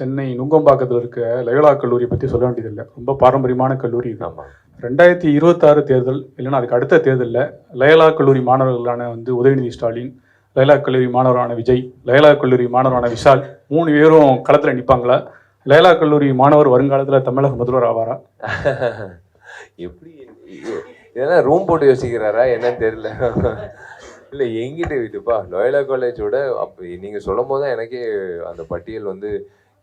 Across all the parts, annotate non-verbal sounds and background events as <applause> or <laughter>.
சென்னை நுங்கம்பாக்கத்தில் இருக்க லயோலா கல்லூரி பற்றி சொல்ல வேண்டியதில்லை. ரொம்ப பாரம்பரியமான கல்லூரி இது. ரெண்டாயிரத்தி இருபத்தாறு தேர்தல் இல்லைன்னா அதுக்கு அடுத்த தேர்தலில் லயோலா கல்லூரி மாணவர்களான வந்து உதயநிதி ஸ்டாலின் லயோலா கல்லூரி மாணவரான விஜய் லயோலா கல்லூரி மாணவரான விஷால் மூணு பேரும் களத்தில் நிற்பாங்களா லயோலா கல்லூரி மாணவர் வருங்காலத்தில் தமிழக முதல்வர் ஆவாரா? <laughs> எப்படி இது- இதெல்லாம் ரூம் போட்டு யோசிக்கிறாரா? என்னன்னு தெரியல. இல்லை எங்கிட்ட விட்டுப்பா லோயலா காலேஜோட அப்போ நீங்கள் சொல்லும் போது தான் எனக்கே அந்த பட்டியல் வந்து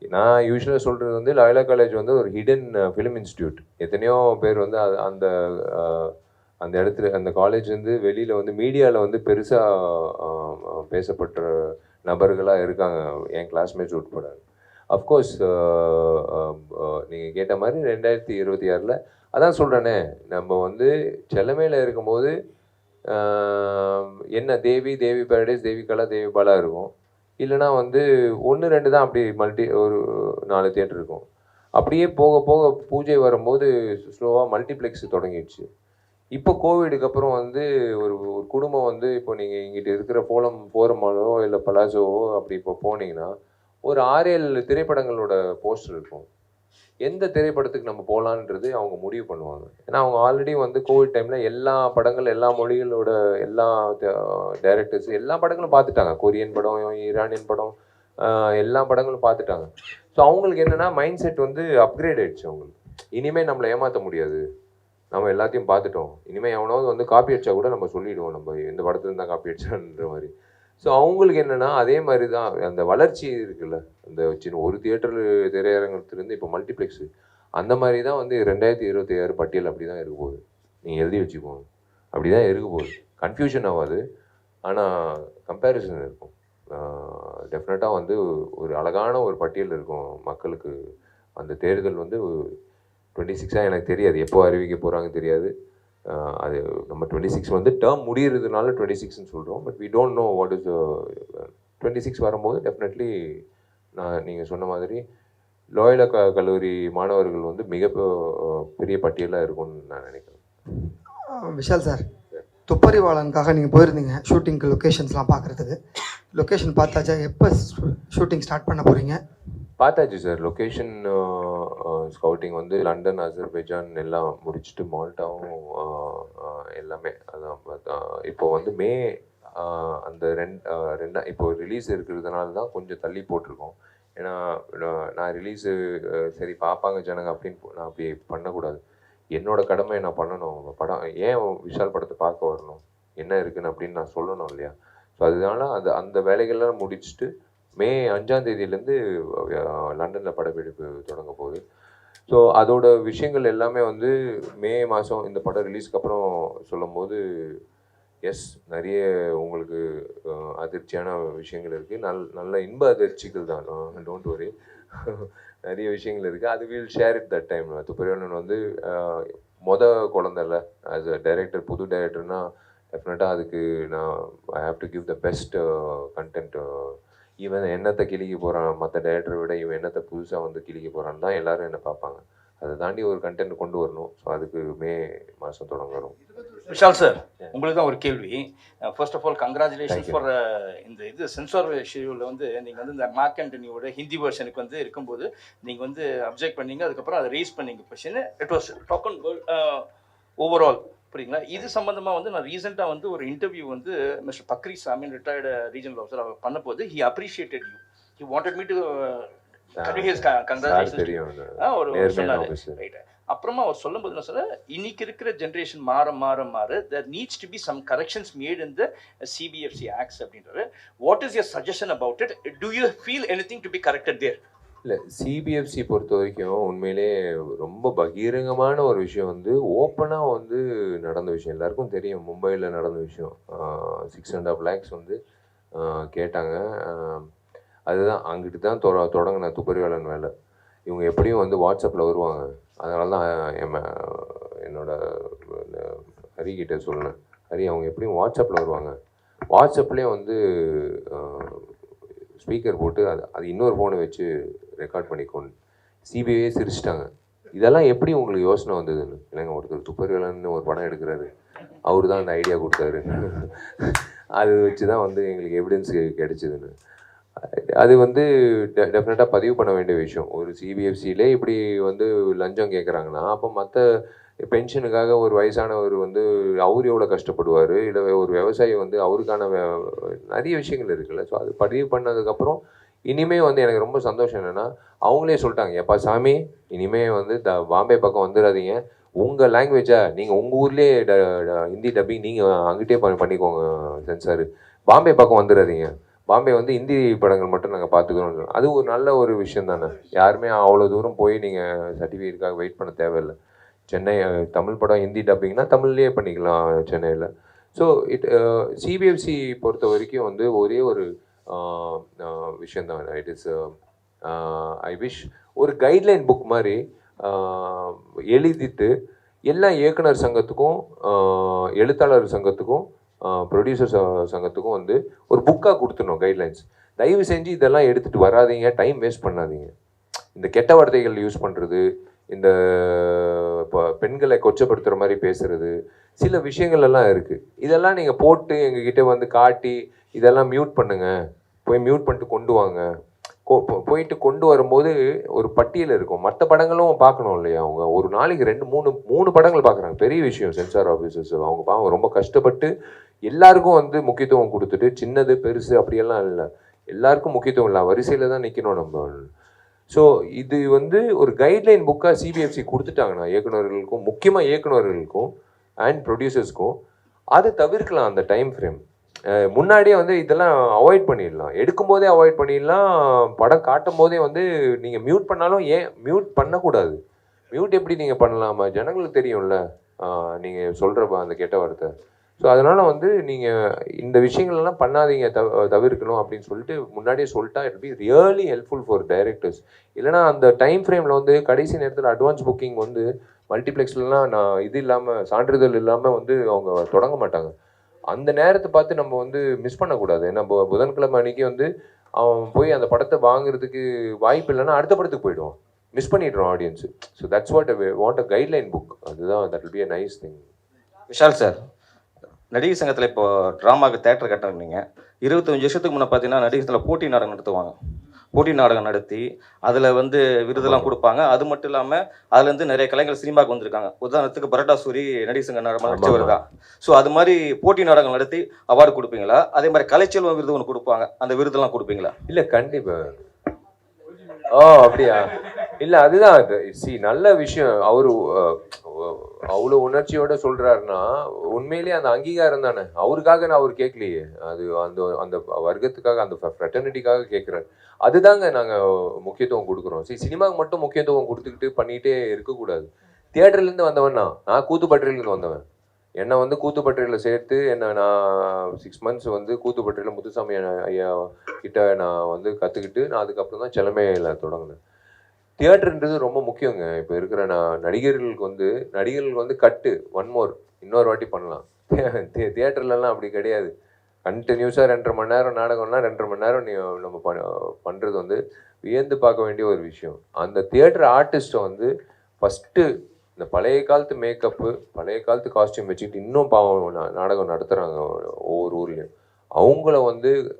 நான் யூஸ்வலாக சொல்கிறது வந்து லாயலா காலேஜ் வந்து ஒரு ஹிடன் ஃபிலிம் இன்ஸ்டியூட் எத்தனையோ பேர் வந்து அது- அந்த அந்த இடத்துல அந்த காலேஜ் வந்து வெளியில் வந்து மீடியாவில் வந்து பெருசாக பேசப்பட்ட நபர்களாக இருக்காங்க என் கிளாஸ்மேட்ஸ் உட்பட. அஃப்கோர்ஸ் நீங்கள் கேட்ட மாதிரி ரெண்டாயிரத்தி இருபத்தி ஆறில் அதான் சொல்கிறேனே நம்ம வந்து செல்லமையில் இருக்கும்போது என்ன தேவி தேவி பேரடைஸ் தேவி கலா தேவி பாலா இருக்கும். இல்லைனா வந்து ஒன்று ரெண்டு தான் அப்படி மல்டி ஒரு நாலு தியேட்டர் இருக்கும். அப்படியே போக போக பூஜை வரும்போது ஸ்லோவாக மல்டிப்ளெக்ஸ் தொடங்கிடுச்சு. இப்போ கோவிடுக்கு அப்புறம் வந்து ஒரு ஒரு குடும்பம் வந்து இப்போ நீங்கள் இங்கிட்ட இருக்கிற போலம் போரமாலோ இல்லை பலாசோவோ அப்படி இப்போ போனீங்கன்னா ஒரு ஆறு ஏழு திரைப்படங்களோட போஸ்டர் இருக்கும். எந்த திரைப்படத்துக்கு நம்ம போகலான்றது அவங்க முடிவு பண்ணுவாங்க. ஏன்னா அவங்க ஆல்ரெடி வந்து கோவிட் டைமில் எல்லா படங்கள் எல்லா மொழிகளோட எல்லா டைரக்டர்ஸ் எல்லா படங்களும் பார்த்துட்டாங்க. கொரியன் படம் ஈரானியன் படம் எல்லா படங்களும் பார்த்துட்டாங்க. ஸோ அவங்களுக்கு என்னென்னா மைண்ட் செட் வந்து அப்கிரேட் ஆயிடுச்சு அவங்களுக்கு. இனிமேல் நம்மளை ஏமாற்ற முடியாது. நம்ம எல்லாத்தையும் பார்த்துட்டோம். இனிமேல் எவனாவது வந்து காப்பி அடிச்சா கூட நம்ம சொல்லிவிடுவோம் நம்ம இந்த படத்துலேருந்து தான் காப்பி அடிச்சான்ற மாதிரி. ஸோ அவங்களுக்கு என்னென்னா அதே மாதிரி தான் அந்த வளர்ச்சி இருக்குல்ல அந்த சின்ன ஒரு தியேட்டர் திரையரங்கத்துலேருந்து இப்போ மல்டிப்ளெக்ஸு அந்த மாதிரி தான் வந்து ரெண்டாயிரத்தி இருபத்தி ஆறு பட்டியல் அப்படி தான் இருக்க போகுது. நீங்கள் எழுதி வச்சுக்கோங்க. அப்படி தான் இருக்க போகுது. கன்ஃபியூஷன் ஆகாது. ஆனால் கம்பேரிசன் இருக்கும். டெஃபினட்டாக வந்து ஒரு அழகான ஒரு பட்டியல் இருக்கும் மக்களுக்கு. அந்த தேர்தல் வந்து டுவெண்ட்டி சிக்ஸாக எனக்கு தெரியாது. எப்போ அறிவிக்க போகிறாங்க தெரியாது. அது நம்ம டுவெண்ட்டி சிக்ஸ் வந்து டேர்ம் முடியறதுனால டுவெண்ட்டி சிக்ஸ்னு சொல்கிறோம் but we don't know what is twenty six வரும்போது டெஃபினெட்லி நான் நீங்கள் சொன்ன மாதிரி லோயலா க கல்லூரி மாணவர்கள் வந்து மிக பெரிய பட்டியலாக இருக்கும்னு நான் நினைக்கிறேன். விஷால் சார் துப்பறிவாளனுக்காக நீங்கள் போயிருந்தீங்க ஷூட்டிங்க்கு லொக்கேஷன்ஸ்லாம் பார்க்குறதுக்கு. லொக்கேஷன் பார்த்தாச்சா? எப்போ ஷூட்டிங் ஸ்டார்ட் பண்ண போகிறீங்க பார்த்தாச்சு சார். லொக்கேஷன் ஸ்கவுட்டிங் வந்து லண்டன் அசர்பைஜான் எல்லாம் முடிச்சுட்டு மால்ட்டாவும் எல்லாமே அதான் பார்த்தா இப்போ வந்து மே அந்த ரெண்டு ரெண்டா இப்போ ரிலீஸ் இருக்கிறதுனால தான் கொஞ்சம் தள்ளி போட்டிருக்கோம். ஏன்னா நான் ரிலீஸு சரி பார்ப்பாங்க ஜனங்க அப்படின்னு நான் அப்படி பண்ணக்கூடாது. என்னோட கடமை நான் பண்ணணும். படம் ஏன் விஷால் படத்தை பார்க்க வரணும்? என்ன இருக்குன்னு அப்படின்னு நான் சொல்லணும் இல்லையா? ஸோ அதனால அந்த அந்த வேலைகள்லாம் முடிச்சுட்டு மே அஞ்சாம் தேதியிலேருந்து லண்டனில் படப்பிடிப்பு தொடங்க போகுது. ஸோ அதோட விஷயங்கள் எல்லாமே வந்து மே மாதம் இந்த படம் ரிலீஸ்க்கு அப்புறம் சொல்லும்போது எஸ் நிறைய உங்களுக்கு அதிர்ச்சியான விஷயங்கள் இருக்குது நல் நல்ல இன்ப அதிர்ச்சிகள் தான். டோன்ட் வரி <laughs> நிறைய விஷயங்கள் இருக்குது அது will share it that time துப்பறியாளன் வந்து மொத குழந்தைல ஆஸ் அ டைரக்டர் புது டைரக்டர்னால் டெஃபினட்டாக அதுக்கு நான் I have to give the best content இவன் என்னத்தை கிழிக்க போகிறான் மற்ற டேரக்டரை விட இவன் என்னத்தை புதுசாக வந்து கிழிக்க போகிறான்னு தான் எல்லாரும் என்ன பார்ப்பாங்க. அதை தாண்டி ஒரு கண்டென்ட் கொண்டு வரணும். ஸோ அதுக்கு மே மாதம் தொடங்கணும் விஷால் சார் உங்களுக்கு தான் ஒரு கேள்வி. First of all congratulation. For இந்த இது சென்சார் ஷெடியூலில் வந்து நீங்கள் வந்து இந்த மார்க் ஆண்டனியோட ஹிந்தி வெர்ஷனுக்கு வந்து இருக்கும்போது நீங்கள் வந்து அப்ஜெக்ட் பண்ணீங்க. அதுக்கப்புறம் அதை ரேஸ் பண்ணீங்க. Question it was taken overall புரியுங்களா இது சம்மந்தமாக வந்து நான் ரீசெண்டாக வந்து ஒரு இன்டர்வியூ வந்து மிஸ்டர் பக்ரி சாமின் ரிட்டையர்டு ரீஜனல் ஆஃபீஸர் அவர் பண்ணபோது he appreciated you he wanted me to அப்புறமா அவர் சொல்லும்போது என்ன சொல்ல இன்னைக்கு இருக்கிற ஜென்ரேஷன் மாற மாற மாற there needs to be some corrections made in the CBFC acts அப்படின்றாரு. What is your suggestion about it do you feel anything to be corrected there இல்லை சிபிஎஃப்சி பொறுத்த வரைக்கும் உண்மையிலே ரொம்ப பகிரங்கமான ஒரு விஷயம் வந்து ஓப்பனாக வந்து நடந்த விஷயம். எல்லாருக்கும் தெரியும் மும்பையில் நடந்த விஷயம். சிக்ஸ் அண்ட் ஆஃப் லேக்ஸ் வந்து கேட்டாங்க. அதுதான் அங்கிட்டு தான் தொட தொடங்கின துப்பறிவாளன் வேலை. இவங்க எப்படியும் வந்து வாட்ஸ்அப்பில் வருவாங்க. அதனால தான் என் என்னோட ஹரிக்கிட்ட சொன்னேன் ஹரி அவங்க எப்படியும் வாட்ஸ்அப்பில் வருவாங்க. வாட்ஸ்அப்லேயே வந்து ஸ்பீக்கர் போட்டு அது அது இன்னொரு ஃபோனை வச்சு ரெக்கார்ட் பண்ணிக்கொண்டு சிபிஐயே சிரிச்சிட்டாங்க. இதெல்லாம் எப்படி உங்களுக்கு யோசனை வந்ததுன்னு? இல்லைங்க ஒருத்தர் துப்பறிவாளன்னு ஒரு படம் எடுக்கிறாரு. அவர் தான் அந்த ஐடியா கொடுத்தாரு அது வச்சு தான் வந்து எங்களுக்கு எவிடன்ஸ் கிடைச்சதுன்னு. அது வந்து டெஃபினட்டாக பதிவு பண்ண வேண்டிய விஷயம். ஒரு சிபிஎஃப்சியிலே இப்படி வந்து லஞ்சம் கேட்குறாங்கன்னா அப்போ மற்ற பென்ஷனுக்காக ஒரு வயசானவர் வந்து அவர் எவ்வளோ கஷ்டப்படுவார்? இல்லை ஒரு விவசாயி வந்து அவருக்கான நிறைய விஷயங்கள் இருக்குல்ல. ஸோ அது பதிவு பண்ணதுக்கப்புறம் இனிமே வந்து எனக்கு ரொம்ப சந்தோஷம் என்னென்னா அவங்களே சொல்லிட்டாங்க எப்பா சாமி இனிமே வந்து த பாம்பே பக்கம் வந்துடாதீங்க உங்கள் லாங்குவேஜா நீங்கள் உங்கள் ஊர்லேயே ட ட- ஹிந்தி டப்பிங் நீங்கள் அங்கிட்டே பண்ணிக்கோங்க சென்சார் பாம்பே பக்கம் வந்துடாதீங்க பாம்பே வந்து இந்தி படங்கள் மட்டும் நாங்கள் பார்த்துக்கிறோம் அது ஒரு நல்ல ஒரு விஷயம் தானே? யாருமே அவ்வளோ தூரம் போய் நீங்கள் சர்டிஃபிகேட்டுக்காக வெயிட் பண்ண தேவையில்லை. சென்னை தமிழ் படம் ஹிந்தி டப்பிங்னா தமிழ்லேயே பண்ணிக்கலாம் சென்னையில். ஸோ இட் சிபிஎஃப்சி பொறுத்த வரைக்கும் வந்து ஒரே ஒரு விஷயம் தான். இட் இஸ் ஐ விஷ் ஒரு கைட்லைன் புக் மாதிரி எழுதிட்டு எல்லா இயக்குனர் சங்கத்துக்கும் எழுத்தாளர் சங்கத்துக்கும் ப்ரொடியூசர் சங்கத்துக்கும் வந்து ஒரு புக்காக கொடுத்துடணும் கைட்லைன்ஸ் தயவு செஞ்சு இதெல்லாம் எடுத்துகிட்டு வராதீங்க டைம் வேஸ்ட் பண்ணாதீங்க. இந்த கெட்ட வார்த்தைகள் யூஸ் பண்ணுறது இந்த இப்போ பெண்களை கொச்சப்படுத்துகிற மாதிரி பேசுறது சில விஷயங்கள் எல்லாம் இருக்குது இதெல்லாம் நீங்கள் போட்டு எங்ககிட்ட வந்து காட்டி இதெல்லாம் மியூட் பண்ணுங்கள் போய் மியூட் பண்ணிட்டு கொண்டு வாங்க. கொ- போயிட்டு கொண்டு வரும்போது ஒரு பட்டியல் இருக்கும். மற்ற படங்களும் பார்க்கணும் இல்லையா அவங்க? ஒரு நாளைக்கு ரெண்டு மூணு மூணு படங்கள் பார்க்குறாங்க. பெரிய விஷயம் சென்சார் ஆஃபீஸர்ஸ் அவங்க பாவம் ரொம்ப கஷ்டப்பட்டு எல்லாருக்கும் வந்து முக்கியத்துவம் கொடுத்துட்டு சின்னது பெருசு அப்படியெல்லாம் இல்லை. எல்லாருக்கும் முக்கியத்துவம் இல்லை. வரிசையில் தான் நிற்கணும் நம்ம. ஸோ இது வந்து ஒரு கைட்லைன் புக்காக சிபிஎஃப்சி கொடுத்துட்டாங்கன்னா இயக்குனர்களுக்கும் முக்கியமாக இயக்குனர்களுக்கும் அண்ட் ப்ரொடியூசர்ஸ்க்கும் அதை தவிர்க்கலாம் அந்த டைம் ஃப்ரேம் முன்னாடியே வந்து இதெல்லாம் அவாய்ட் பண்ணிடலாம். எடுக்கும்போதே அவாய்ட் பண்ணிடலாம். படம் காட்டும் போதே வந்து நீங்கள் மியூட் பண்ணாலும் ஏன் மியூட் பண்ணக்கூடாது? மியூட் எப்படி நீங்கள் பண்ணலாமா? ஜனங்களுக்கு தெரியும்ல. நீங்கள் சொல்கிற அந்த கெட்ட வார்த்தை. ஸோ அதனால் வந்து நீங்கள் இந்த விஷயங்கள்லாம் பண்ணாதீங்க தவ தவிர்க்கணும் அப்படின்னு சொல்லிட்டு முன்னாடியே சொல்லிட்டா it be really helpful for directors இல்லைனா அந்த டைம் ஃப்ரேமில் வந்து கடைசி நேரத்தில் அட்வான்ஸ் புக்கிங் வந்து மல்டிப்ளெக்ஸ்லாம் நான் இது இல்லாமல் சான்றிதழ் இல்லாமல் வந்து அவங்க தொடங்க மாட்டாங்க. அந்த நேரத்தை பார்த்து நம்ம வந்து மிஸ் பண்ணக்கூடாது. நம்ம புதன்கிழமை அன்னைக்கு வந்து அவன் போய் அந்த படத்தை வாங்குறதுக்கு வாய்ப்பு இல்லைன்னா அடுத்த படத்துக்கு போயிடுவான். மிஸ் பண்ணிடுறோம் audience so that's what want a guideline book அதுதான் that will be a nice thing Vishal sir நடிகர் சங்கத்தில் இப்போ ட்ராமாக்கு தேட்டர் கட்டுறீங்க இருபத்தஞ்சு வருஷத்துக்கு முன்னே பார்த்தீங்கன்னா நடிகர் சங்கத்தில் போட்டி நாடகம் நடத்துவாங்க. போட்டி நாடகம் நடத்தி அதில் வந்து விருதெல்லாம் கொடுப்பாங்க. அது மட்டும் இல்லாமல் அதுலேருந்து நிறைய கலைஞர் சினிமாவுக்கு வந்திருக்காங்க. உதாரணத்துக்கு பரோட்டா சூரி நடிகர் சங்க நாடகம் நடிச்சவர் தான். ஸோ அது மாதிரி போட்டி நாடகம் நடத்தி அவார்டு கொடுப்பீங்களா? அதே மாதிரி கலைச்செல்வம் விருது ஒன்று கொடுப்பாங்க. அந்த விருதெல்லாம் கொடுப்பீங்களா? இல்ல கண்டிப்பா. ஓ அப்படியா? இல்ல அதுதான். சி நல்ல விஷயம். அவரு அவ்வளவு உணர்ச்சியோட சொல்றாருன்னா உண்மையிலேயே அந்த அங்கீகாரம் தானே. அவருக்காக நான் அவர் கேட்கலையே அது அந்த அந்த வர்க்கத்துக்காக அந்த ஃப்ரெட்டர்னிட்டிக்காக கேட்குறாரு அதுதாங்க நாங்க முக்கியத்துவம் கொடுக்குறோம். சி சினிமாவுக்கு மட்டும் முக்கியத்துவம் கொடுத்துக்கிட்டு பண்ணிட்டே இருக்கக்கூடாது. தியேட்டர்லேருந்து வந்தவன் நான். நான் கூத்துப்பட்டியிலேருந்து வந்தவன். என்னை வந்து கூத்துப்பட்டியில் சேர்த்து என்னை நான் சிக்ஸ் மந்த்ஸ் வந்து கூத்துப்பட்டியில் முத்துசாமி ஐயா- ஐயா கிட்ட நான் வந்து கற்றுக்கிட்டு நான் அதுக்கப்புறம் தான் செலமையில் தொடங்கினேன். தியேட்டர்ன்றது ரொம்ப முக்கியங்க. இப்போ இருக்கிற நான் நடிகர்களுக்கு வந்து நடிகர்களுக்கு வந்து கட்டு ஒன் மோர் இன்னொரு வாட்டி பண்ணலாம். தே- தியேட்டர்லலாம் அப்படி கிடையாது. கண்டினியூஸாக ரெண்டரை மணி நேரம் நாடகம்னா ரெண்டரை மணி நேரம் நீ நம்ம ப பண்ணுறது வந்து வியந்து பார்க்க வேண்டிய ஒரு விஷயம். அந்த தியேட்டர் ஆர்டிஸ்ட்டை வந்து ஃபஸ்ட்டு இந்த பழைய காலத்து மேக்கப்பு பழைய காலத்து காஸ்டியூம் வச்சுக்கிட்டு இன்னும் பாவம் நாடகம் நடத்துகிறாங்க ஒவ்வொரு ஊர்லேயும். அவங்கள வந்து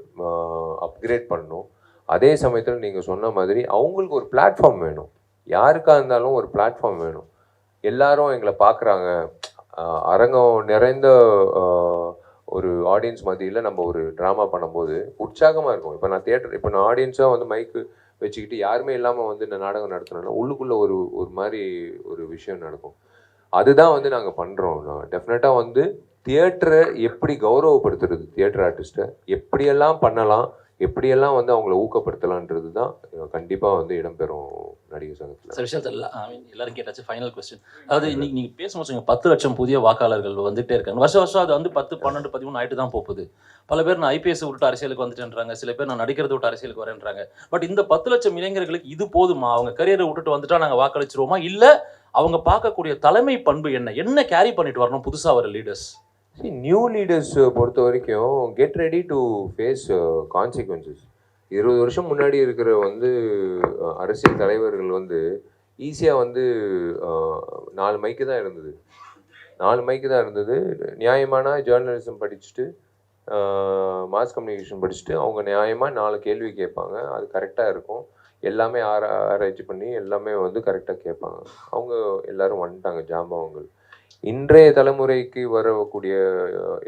அப்கிரேட் பண்ணணும். அதே சமயத்தில் நீங்கள் சொன்ன மாதிரி அவங்களுக்கு ஒரு பிளாட்ஃபார்ம் வேணும். யாருக்காக இருந்தாலும் ஒரு பிளாட்ஃபார்ம் வேணும். எல்லாரும் எங்களை பார்க்குறாங்க அரங்கம் நிறைந்த ஒரு ஆடியன்ஸ் மத்தியில் நம்ம ஒரு ட்ராமா பண்ணும்போது உற்சாகமாக இருக்கும். இப்போ நான் தேட்டர் இப்போ நான் ஆடியன்ஸாக வந்து மைக்கு வச்சுக்கிட்டு யாருமே இல்லாமல் வந்து இந்த நாடகம் நடத்தினா உள்ளுக்குள்ளே ஒரு ஒரு மாதிரி ஒரு விஷயம் நடக்கும். அதுதான் வந்து நாங்கள் பண்ணுறோம் டெஃபினட்டாக வந்து தியேட்டரை எப்படி கௌரவப்படுத்துறது? தியேட்டர் ஆர்டிஸ்ட்டை எப்படியெல்லாம் பண்ணலாம்? எப்படியெல்லாம் வந்து அவங்கள ஊக்கப்படுத்தலான்றது தான் கண்டிப்பாக வந்து இடம்பெறும் நடிகர் சங்கத்தில். சார் விஷயத்தில் எல்லாரும் கேட்டாச்சு ஃபைனல் கொஸ்டின் அதாவது இன்னைக்கு நீங்கள் பேசும்போது சொன்னீங்க பத்து லட்சம் புதிய வாக்காளர்கள் வந்துட்டே இருக்காங்க. வருஷம் வருஷம் அது வந்து பத்து பன்னெண்டு பதிமூணு ஆயிட்டு தான் போகுது. பல பேர் நான் ஐபிஎஸ் விட்டு அரசியலுக்கு வந்துட்டேன்றாங்க. சில பேர் நான் நடிக்கிறத விட்டு அரசியலுக்கு வரேன்றாங்க. பட் இந்த பத்து லட்சம் இளைஞர்களுக்கு இது போதுமா? அவங்க கரியரை விட்டுட்டு வந்துட்டா நாங்கள் வாக்களிச்சிருவோமா? இல்லை அவங்க பார்க்கக்கூடிய தலைமை பண்பு என்ன? என்ன கேரி பண்ணிட்டு வரணும் புதுசாக வர லீடர்ஸ் நியூ லீடர்ஸ் uh, பொறுத்த வரைக்கும் get ready to face consequences இருபது வருஷம் முன்னாடி இருக்கிற வந்து அரசியல் தலைவர்கள் வந்து ஈஸியாக வந்து நாலு மைக்கு தான் இருந்தது. நாலு மைக்கு தான் இருந்தது. நியாயமான ஜேர்னலிசம் படிச்சுட்டு மாஸ் கம்யூனிகேஷன் படிச்சுட்டு அவங்க நியாயமாக நாலு கேள்வி கேட்பாங்க. அது கரெக்டாக இருக்கும். எல்லாமே ஆரா ஆராய்ச்சி பண்ணி எல்லாமே வந்து கரெக்டாக கேட்பாங்க. அவங்க எல்லோரும் வந்துட்டாங்க ஜாம்பவங்கள். இன்றைய தலைமுறைக்கு வரக்கூடிய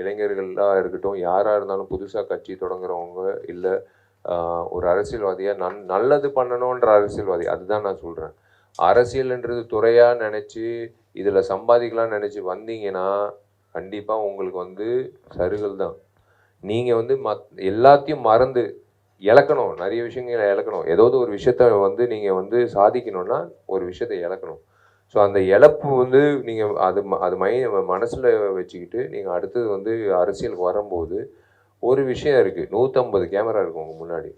இளைஞர்களாக இருக்கட்டும் யாராக இருந்தாலும் புதுசாக கட்சி தொடங்குறவங்க இல்லை ஒரு அரசியல்வாதியாக நன் நல்லது பண்ணணுன்ற அரசியல்வாதி அதுதான் நான் சொல்கிறேன் அரசியல்ன்றது துறையாக நினச்சி இதில் சம்பாதிக்கலாம்னு நினச்சி வந்தீங்கன்னா கண்டிப்பாக உங்களுக்கு வந்து சருகல் தான். நீங்கள் வந்து மத் எல்லாத்தையும் மறந்து இழக்கணும். நிறைய விஷயங்களை இழக்கணும். ஏதாவது ஒரு விஷயத்த வந்து நீங்கள் வந்து சாதிக்கணும்னா ஒரு விஷயத்தை இழக்கணும். ஸோ அந்த இழப்பு வந்து நீங்கள் அது ம- அது மை மனசில் வச்சுக்கிட்டு நீங்கள் அடுத்தது வந்து அரசியலுக்கு வரும்போது ஒரு விஷயம் இருக்குது நூற்றம்பது கேமரா இருக்கும் உங்கள் முன்னாடி.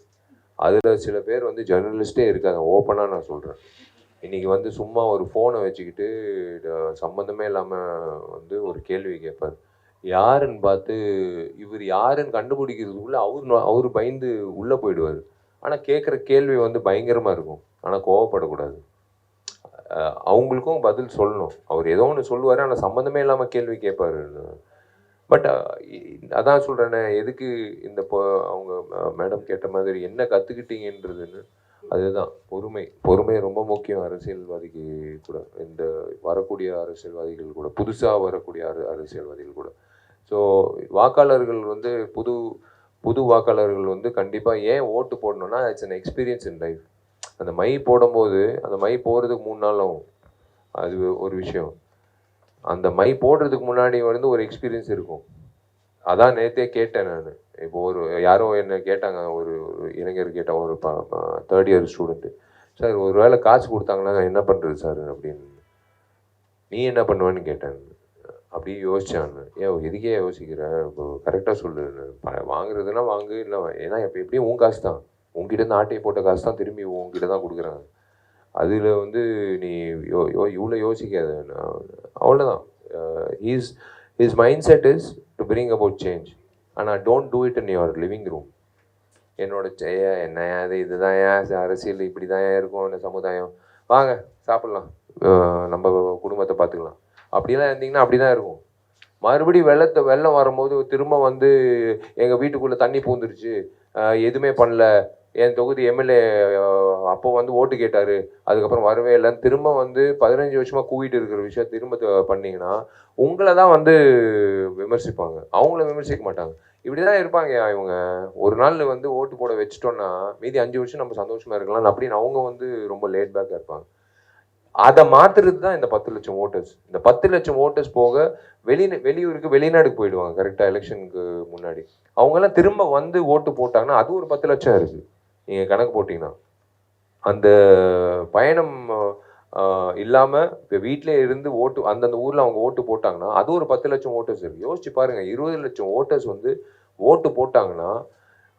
அதில் சில பேர் வந்து ஜேர்னலிஸ்ட்டே இருக்காங்க. ஓப்பனாக நான் சொல்கிறேன் இன்றைக்கி வந்து சும்மா ஒரு ஃபோனை வச்சுக்கிட்டு சம்மந்தமே இல்லாமல் வந்து ஒரு கேள்வி கேட்பார். யாருன்னு பார்த்து இவர் யாருன்னு கண்டுபிடிக்கிறதுக்குள்ளே அவர் அவர் பயந்து உள்ளே போயிடுவார். ஆனால் கேட்குற கேள்வி வந்து பயங்கரமாக இருக்கும். ஆனால் கோவப்படக்கூடாது. அவங்களுக்கும் பதில் சொல்லணும். அவர் ஏதோ ஒன்று சொல்லுவார் ஆனால் சம்மந்தமே இல்லாமல் கேள்வி கேட்பார். பட் அதான் சொல்கிறேனே எதுக்கு இந்த அவங்க மேடம் கேட்ட மாதிரி என்ன கற்றுக்கிட்டீங்கன்றதுன்னு அதுதான் பொறுமை. பொறுமை ரொம்ப முக்கியம். அரசியல்வாதிக்கு கூட இந்த வரக்கூடிய அரசியல்வாதிகள் கூட புதுசாக வரக்கூடிய அர அரசியல்வாதிகள் கூட. ஸோ வாக்காளர்கள் வந்து புது புது வாக்காளர்கள் வந்து கண்டிப்பாக ஏன் ஓட்டு போடணும்னா it's an experience in life அந்த மை போடும்போது அந்த மை போடுறதுக்கு மூணு நாள் ஆகும். அது ஒரு விஷயம். அந்த மை போடுறதுக்கு முன்னாடி வந்து ஒரு எக்ஸ்பீரியன்ஸ் இருக்கும். அதான் நேத்தே கேட்டேன் நான். இப்போ ஒரு யாரோ என்ன கேட்டாங்க ஒரு இளைஞர் கேட்டாங்க ஒரு தேர்ட் இயர் ஸ்டூடெண்ட்டு சார் ஒரு வேளை காசு கொடுத்தாங்கன்னா என்ன பண்ணுறது சார்? அப்படின்னு. நீ என்ன பண்ணுவேன்னு கேட்டேன். அப்படியே யோசிச்சான் ஏன் எதுக்கே யோசிக்கிற? இப்போ கரெக்டாக சொல்லு. வாங்குறதுன்னா வாங்கு. இல்லை ஏன்னா இப்போ எப்படியும் உன் காசு தான். உங்ககிட்ட இருந்து ஆட்டையை போட்ட காசு தான் திரும்பி உங்ககிட்ட தான் கொடுக்குறாங்க. அதில் வந்து நீ யோ யோ இவ்வளோ யோசிக்காத. அவ்வளோதான் he's his mindset is to bring about change ஆனால் don't do it in your living room என்னோட செய்ய என்ன அது இதுதான் ஏன் அரசியல் இப்படி தான் இருக்கும் இந்த சமுதாயம். வாங்க சாப்பிட்லாம். நம்ம குடும்பத்தை பார்த்துக்கலாம். அப்படிலாம் இருந்தீங்கன்னா அப்படி தான் இருக்கும். மறுபடியும் வெள்ளத்தை வெள்ளம் வரும்போது திரும்ப வந்து எங்கள் வீட்டுக்குள்ளே தண்ணி பூந்துருச்சு. எதுவுமே பண்ணல. என் தொகுதி எம்எல்ஏ அப்போ வந்து ஓட்டு கேட்டார். அதுக்கப்புறம் வரவே இல்லைன்னு திரும்ப வந்து பதினஞ்சு வருஷமாக கூவிட்டு இருக்கிற விஷயம் திரும்ப பண்ணிங்கன்னா உங்களை தான் வந்து விமர்சிப்பாங்க. அவங்கள விமர்சிக்க மாட்டாங்க. இப்படி தான் இருப்பாங்க இவங்க. ஒரு நாள் வந்து ஓட்டு போட வச்சிட்டோன்னா மீதி அஞ்சு வருஷம் நம்ம சந்தோஷமாக இருக்கலாம் அப்படின்னு அவங்க வந்து ரொம்ப லேட் பேக்காக இருப்பாங்க. அதை மாத்துறது தான் இந்த பத்து லட்சம் ஓட்டர்ஸ் இந்த பத்து லட்சம் ஓட்டர்ஸ் போக வெளி வெளியூருக்கு வெளிநாடுக்கு போயிடுவாங்க. கரெக்டாக எலெக்ஷனுக்கு முன்னாடி. அவங்கெல்லாம் திரும்ப வந்து ஓட்டு போட்டாங்கன்னா அது ஒரு பத்து லட்சம் இருக்குது நீங்கள் கணக்கு போட்டிங்கன்னா அந்த பயணம் இல்லாமல் இப்போ வீட்டிலே இருந்து ஓட்டு அந்தந்த ஊரில் அவங்க ஓட்டு போட்டாங்கன்னா அது ஒரு பத்து லட்சம் ஓட்டர்ஸ் இருக்குது யோசிச்சு பாருங்கள் இருபது லட்சம் ஓட்டர்ஸ் வந்து ஓட்டு போட்டாங்கன்னா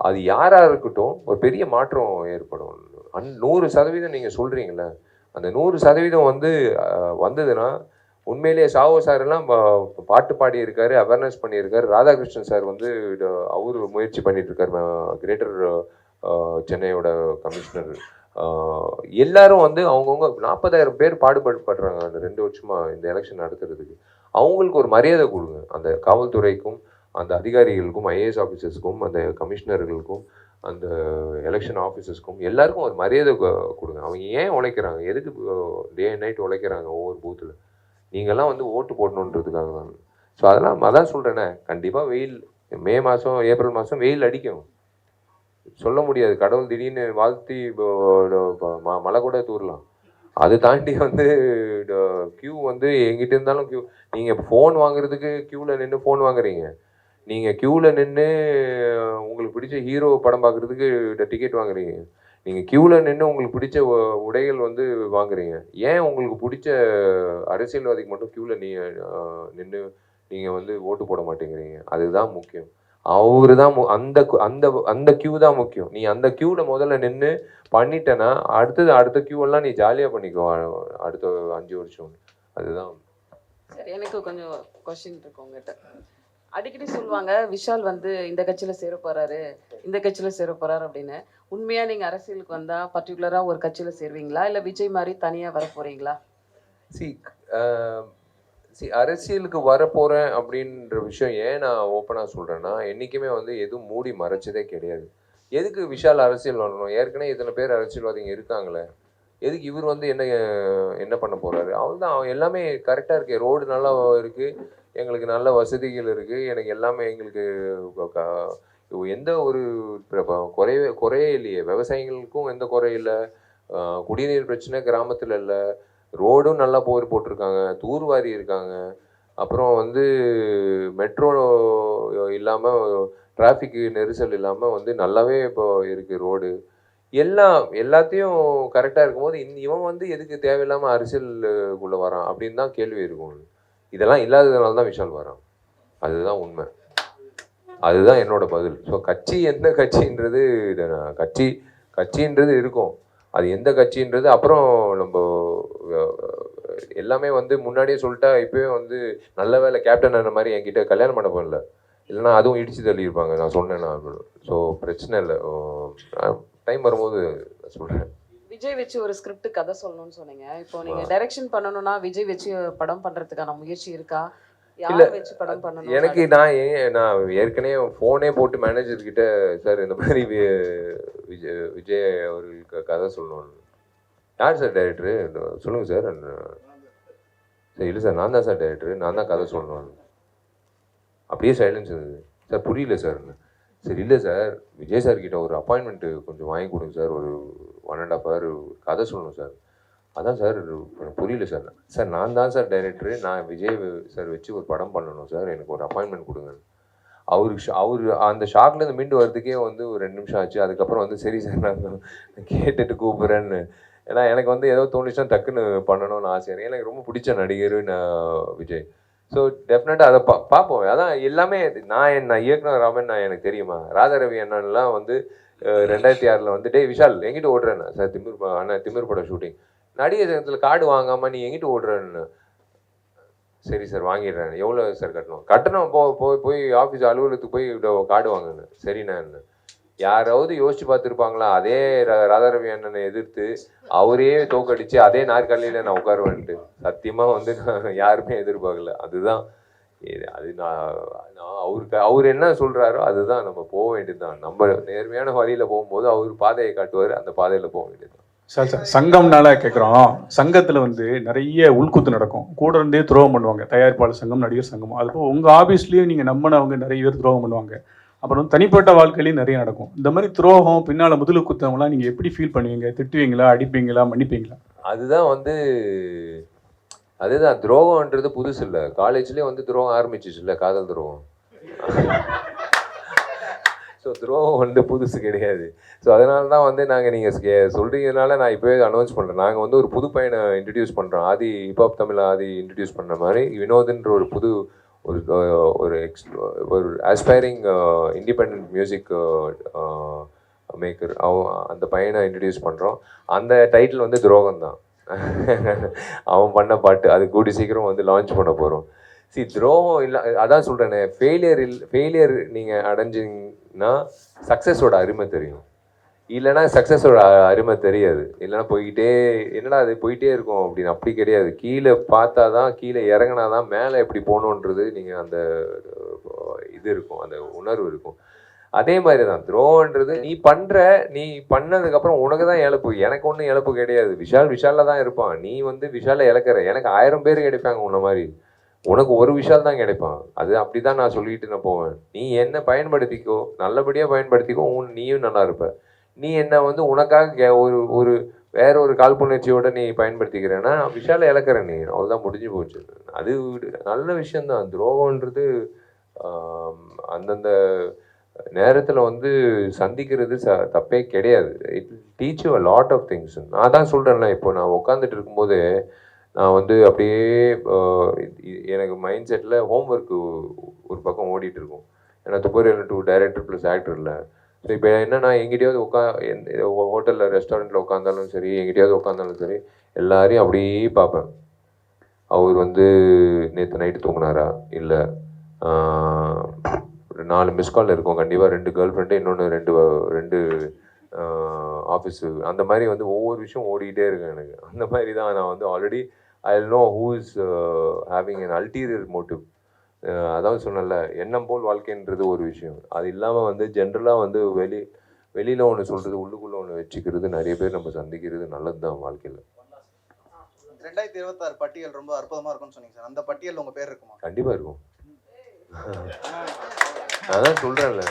அது யாராக இருக்கட்டும் ஒரு பெரிய மாற்றம் ஏற்படும். அந் நூறு சதவீதம் நீங்கள் சொல்கிறீங்கள அந்த நூறு சதவீதம் வந்து வந்ததுன்னா உண்மையிலேயே சாவோ சார் எல்லாம் பா- பாட்டு பாடி இருக்காரு அவேர்னஸ் பண்ணியிருக்காரு. ராதாகிருஷ்ணன் சார் வந்து அவர் முயற்சி பண்ணிட்டு இருக்காரு கிரேட்டர் சென்னையோட கமிஷனர். எல்லாரும் வந்து அவங்கவுங்க நாற்பதாயிரம் பேர் பாடுபடுறாங்க அந்த ரெண்டு வருஷமா இந்த எலெக்ஷன் நடத்துறதுக்கு. அவங்களுக்கு ஒரு மரியாதை கொடுங்க. அந்த காவல்துறைக்கும் அந்த அதிகாரிகளுக்கும் ஐஏஎஸ் ஆஃபீஸர்ஸ்க்கும் அந்த கமிஷனர்களுக்கும் அந்த எலெக்ஷன் ஆஃபீஸர்ஸ்க்கும் எல்லாருக்கும் ஒரு மரியாதை கொடுங்க. அவங்க ஏன் உழைக்கிறாங்க? எதுக்கு டே அண்ட் நைட் உழைக்கிறாங்க ஒவ்வொரு பூத்தில்? நீங்கள்லாம் வந்து ஓட்டு போடணுன்றதுக்காக தான் ஸோ அதெல்லாம் அதான் சொல்கிறேன்னே கண்டிப்பாக வெயில் மே மாதம் ஏப்ரல் மாதம் வெயில் அடிக்கும். சொல்ல முடியாது. கடவுள் திடீர்னு வாழ்த்தி ம- மழை கூட தூரலாம். அது தாண்டி வந்து க்யூ வந்து எங்கிட்ட இருந்தாலும் க்யூ நீங்கள் ஃபோன் வாங்குறதுக்கு க்யூவில் நின்று ஃபோன் வாங்குறீங்க. நீங்கள் க்யூவில் நின்று உங்களுக்கு பிடிச்ச ஹீரோ படம் பார்க்குறதுக்கு டிக்கெட் வாங்குறீங்க. நீங்கள் க்யூவில் நின்று உங்களுக்கு பிடிச்ச உ- உடைகள் வந்து வாங்குறீங்க. ஏன் உங்களுக்கு பிடிச்ச அரசியல்வாதிக்கு மட்டும் க்யூவில் நீ நின்று நீங்கள் வந்து ஓட்டு போட மாட்டேங்கிறீங்க? அதுதான் முக்கியம். அவரு தான் அந்த அந்த அந்த கியூ தான் முக்கியம். நீ அந்த கியூல முதல்ல நின்று பண்ணிட்டேன்னா அடுத்தது அடுத்த கியூ எல்லாம் நீ ஜாலியாக பண்ணிக்கோ அடுத்த அஞ்சு வருஷம். அதுதான். சரி எனக்கு கொஞ்சம் கொஸ்டின் இருக்கு உங்ககிட்ட. அடிக்கடி சொல்லுவாங்க விஷால் வந்து இந்த கட்சியில சேர போறாரு இந்த கட்சியில சேர போறாரு அப்படின்னு. உண்மையா நீங்க அரசியலுக்கு வந்தா பர்டிகுலரா ஒரு கட்சியில சேருவீங்களா? இல்ல விஜய் மாதிரி தனியா வர போறீங்களா? சி See, அரசியலுக்கு வரப்போகிறேன் அப்படின்ற விஷயம் ஏன் நான் ஓப்பனாக சொல்கிறேன்னா என்னைக்குமே வந்து எதுவும் மூடி மறைச்சதே கிடையாது. எதுக்கு விஷால் அரசியல் வரணும்? ஏற்கனவே இத்தனை பேர் அரசியல்வாதிங்க இருக்காங்களே. எதுக்கு இவர் வந்து என்ன என்ன பண்ண போகிறாரு அவன் தான் அவன் எல்லாமே கரெக்டாக இருக்கு. ரோடு நல்லா இருக்குது எங்களுக்கு நல்ல வசதிகள் இருக்குது எனக்கு எல்லாமே எங்களுக்கு எந்த ஒரு பிர- குறைவே குறையே இல்லையே. விவசாயிகளுக்கும் எந்த குறையும் இல்லை. குடிநீர் பிரச்சனை கிராமத்தில் இல்லை. ரோடும் நல்லா போர் போட்டிருக்காங்க தூர்வாரி இருக்காங்க. அப்புறம் வந்து மெட்ரோ இல்லாமல் டிராஃபிக் நெரிசல் இல்லாமல் வந்து நல்லாவே இப்போ இருக்குது ரோடு. எல்லாம் எல்லாத்தையும் கரெக்டாக இருக்கும்போது இந்த இவன் வந்து எதுக்கு தேவையில்லாமல் அரசியலுக்குள்ளே வரான் அப்படின்னு தான் கேள்வி இருக்கும். இதெல்லாம் இல்லாததுனால தான் விஷால் வரான். அதுதான் உண்மை. அதுதான் என்னோட பதில். ஸோ கட்சி எந்த கட்சின்றது கட்சி கட்சின்றது இருக்கும். அது எந்த கட்சின்றது அப்புறம் நம்ம எல்லாமே வந்து முன்னாடியே சொல்லிட்டா இப்போயே வந்து நல்ல வேலை கேப்டன் அந்த மாதிரி என்கிட்ட கல்யாண மண்டபம் இல்லை இல்லைன்னா அதுவும் இடிச்சு தள்ளியிருப்பாங்க. நான் சொன்னேன்னா ஸோ பிரச்சனை இல்லை. டைம் வரும்போது சொல்கிறேன் விஜய் வச்சு ஒரு ஸ்கிரிப்ட் கதை சொல்லணும்னு சொன்னீங்க. இப்போ நீங்க டைரக்ஷன் பண்ணணும்னா விஜய் வச்சு படம் பண்றதுக்கான முயற்சி இருக்கா? இல்ல, எனக்கு நான் நான் ஏற்கனவே ஃபோனே போட்டு மேனேஜர் கிட்ட சார் இந்த மாதிரி விஜய் விஜய் அவர்களுக்கு கதை சொல்லணும் யார் சார் டைரக்டரு சொல்லுங்க சார் சார் இல்லை சார் நான் தான் சார் டைரக்டரு நான் தான் கதை சொல்லணும் அப்படியே சைலன்ஸ் இருந்தது. சார் புரியல சார் சரி இல்லை சார். விஜய் சார் கிட்ட ஒரு அப்பாயின்மெண்ட்டு கொஞ்சம் வாங்கி கொடுங்க சார். ஒரு ஒன் அண்ட் ஆஃப் ஹவர் கதை சொல்லணும் சார். அதான் சார் எனக்கு புரியல சார். சார் நான் தான் சார் டைரக்டரு நான் விஜய் சார் வச்சு ஒரு படம் பண்ணணும் சார். எனக்கு ஒரு அப்பாயின்மெண்ட் கொடுங்க. அவருக்கு ஷா- அவர் அந்த ஷாக்லேருந்து மீண்டு வரதுக்கே வந்து ஒரு ரெண்டு நிமிஷம் ஆச்சு. அதுக்கப்புறம் வந்து சரி சார் நான் கேட்டுட்டு கூப்பிட்றேன்னு ஏன்னா எனக்கு வந்து ஏதோ தோணுச்சுன்னா டக்குன்னு பண்ணணும்னு ஆசை. எனக்கு ரொம்ப பிடிச்ச நடிகர் விஜய். ஸோ டெஃபினட்டாக அதை பா பார்ப்போம் அதான் எல்லாமே நான் என்ன இயக்குனர் ராமன் நான் எனக்கு தெரியுமா? ராதாரவி அண்ணன்லாம் வந்து ரெண்டாயிரத்தி ஆறில் வந்து டேய் விஷால் எங்கிட்ட ஓடுறேன் சார் திமிர் அண்ணா திமிர் படம் ஷூட்டிங் நடிகர் சங்கத்தில் கார்டு வாங்காமல் நீ எங்கிட்ட ஓடுறேன்னு. சரி சார் வாங்கிடுறேன் எவ்வளோ சார் கட்டணும்? கட்டணம் போ போய் போய் ஆஃபீஸ் அலுவலகத்துக்கு போய் கார்டு கார்டு சரிண்ணா சரிண்ணான்னு யாராவது யோசிச்சு பார்த்துருப்பாங்களா? அதே ரா- ராதாரவி அண்ணனை எதிர்த்து அவரே தோக்கடிச்சு அதே நாற்காலியில நான் உட்காருவேன்ட்டு. சத்தியமா வந்து நான் யாருமே எதிர்பார்க்கல. அதுதான். இது அது நான் நான் அவருக்கு அவர் என்ன சொல்றாரோ அதுதான். நம்ம போக வேண்டியதுதான். நம்ம நேர்மையான வழியில போகும்போது அவர் பாதையை காட்டுவார் அந்த பாதையில போக வேண்டியதுதான். சார் சார் சங்கம்னால கேட்குறோம் சங்கத்தில் வந்து நிறைய உள்குத்து நடக்கும். கூட இருந்தே துரோகம் பண்ணுவாங்க. தயாரிப்பாளர் சங்கம் நடிகர் சங்கம். அதுபோல் உங்கள் ஆஃபீஸ்லேயும் நீங்கள் நம்பினவங்க நிறைய பேர் துரோகம் பண்ணுவாங்க. அப்புறம் வந்து தனிப்பட்ட வாழ்க்கையிலையும் நிறைய நடக்கும். இந்த மாதிரி துரோகம் பின்னால் முதுகு குத்தவங்களாம் நீங்கள் எப்படி ஃபீல் பண்ணுவீங்க? திட்டுவீங்களா? அடிப்பீங்களா? மன்னிப்பீங்களா? அதுதான் வந்து அதுதான் துரோகம்ன்றது புதுசு இல்லை. காலேஜ்லேயே வந்து துரோகம் ஆரம்பிச்சிச்சு இல்லை காதல் துரோகம். ஸோ துரோகம் வந்து புதுசு கிடையாது. ஸோ அதனால தான் வந்து நாங்கள் நீங்கள் சொல்கிறீங்கனால நான் இப்போவே அனௌன்ஸ் பண்ணுறேன் நாங்கள் வந்து ஒரு புது பையனை இன்ட்ரடியூஸ் பண்ணுறோம் Aadhi hip hop Tamil Aadhi introduce பண்ணுற மாதிரி வினோதுன்ற ஒரு புது ஒரு ஒரு எக்ஸ் ஒரு ஆஸ்பைரிங் இண்டிபெண்ட் மியூசிக் மேக்கர் அவன் அந்த பையனை இன்ட்ரடியூஸ் பண்ணுறோம் அந்த டைட்டில் வந்து துரோகம் தான் <laughs> அவன் பண்ண பாட்டு. அது கூடி சீக்கிரம் வந்து லான்ச் பண்ண போகிறோம் சி துரோகம் இல்லை அதான் சொல்கிறேனே ஃபெயிலியர் இல் ஃபெயிலியர் நீங்கள் அடைஞ்சிங்கன்னா சக்ஸஸோட அருமை தெரியும். இல்லைன்னா சக்ஸஸோட அருமை தெரியாது. இல்லைன்னா போய்கிட்டே என்னடா அது போயிட்டே இருக்கும் அப்படின்னு. அப்படி கிடையாது. கீழே பார்த்தா தான் கீழே இறங்கினா தான் மேலே எப்படி போகணுன்றது நீங்கள் அந்த இது இருக்கும். அந்த உணர்வு இருக்கும். அதே மாதிரி தான் துரோகன்றது நீ பண்ணுற நீ பண்ணதுக்கப்புறம் உனக்கு தான் இழப்பு. எனக்கு ஒன்றும் இழப்பு கிடையாது. விஷால் விஷாலில் தான் இருப்பான். நீ வந்து விஷாலை இழக்கிற. எனக்கு ஆயிரம் பேர் கிடைப்பாங்க உன்ன மாதிரி. உனக்கு ஒரு விஷால் தான் கிடைப்பான். அது அப்படி தான் நான் சொல்லிட்டு நான் போவேன். நீ என்ன பயன்படுத்திக்கோ. நல்லபடியாக பயன்படுத்திக்கோ. உன் நீயும் நல்லா இருப்ப. நீ என்ன வந்து உனக்காக கே- ஒரு ஒரு வேற ஒரு காழ்ப்புணர்ச்சியோட நீ பயன்படுத்திக்கிறேன்னா விஷாலை இழக்கிற நீ அவ்வளோதான் முடிஞ்சு போச்சு. அது நல்ல விஷயந்தான் துரோகம்ன்றது அந்தந்த நேரத்தில் வந்து சந்திக்கிறது ச தப்பே கிடையாது. It teach you a lot of things நான் தான் சொல்கிறேன்ல இப்போ நான் உட்காந்துட்டு இருக்கும்போது நான் வந்து அப்படியே எனக்கு மைண்ட் செட்டில் ஹோம்ஒர்க்கு ஒரு பக்கம் ஓடிட்டு இருக்கும். ஏன்னா துப்பறியல் டூ டைரக்டர் ப்ளஸ் ஆக்டர் இல்லை ஸோ இப்போ என்னன்னா எங்கிட்டயாவது உட்கா ஹோட்டலில் ரெஸ்டாரண்ட்டில் உட்காந்தாலும் சரி எங்கிட்டயாவது உட்காந்தாலும் சரி எல்லாரையும் அப்படியே பார்ப்பேன். அவர் வந்து நேற்று நைட்டு தூங்குனாரா? இல்லை. நாலு மிஸ் கால் இருக்கும். கண்டிப்பாக ரெண்டு கேர்ள் ஃப்ரெண்டு இன்னொன்று ரெண்டு ரெண்டு ஆஃபீஸு அந்த மாதிரி வந்து ஒவ்வொரு விஷயம் ஓடிக்கிட்டே இருக்கேன் எனக்கு. அந்த மாதிரி தான் நான் வந்து already I know who is having an ulterior motive அதாவது சொன்னல எண்ணம் போல் வாழ்க்கைன்றது ஒரு விஷயம். அது இல்லாமல் வந்து ஜென்ரலாக வந்து வெளி வெளியில் ஒன்று சொல்கிறது உள்ளுக்குள்ளே ஒன்று வச்சுக்கிறது நிறைய பேர் நம்ம சந்திக்கிறது நல்லது தான் வாழ்க்கையில். ரெண்டாயிரத்தி இருபத்தாறு பட்டியல் ரொம்ப அற்புதமா இருக்கும்னு சொன்னீங்க சார். அந்த பட்டியல் உங்க பேர் இருக்குமா? கண்டிப்பாக இருக்கும். அதான் சொல்கிறேன்ல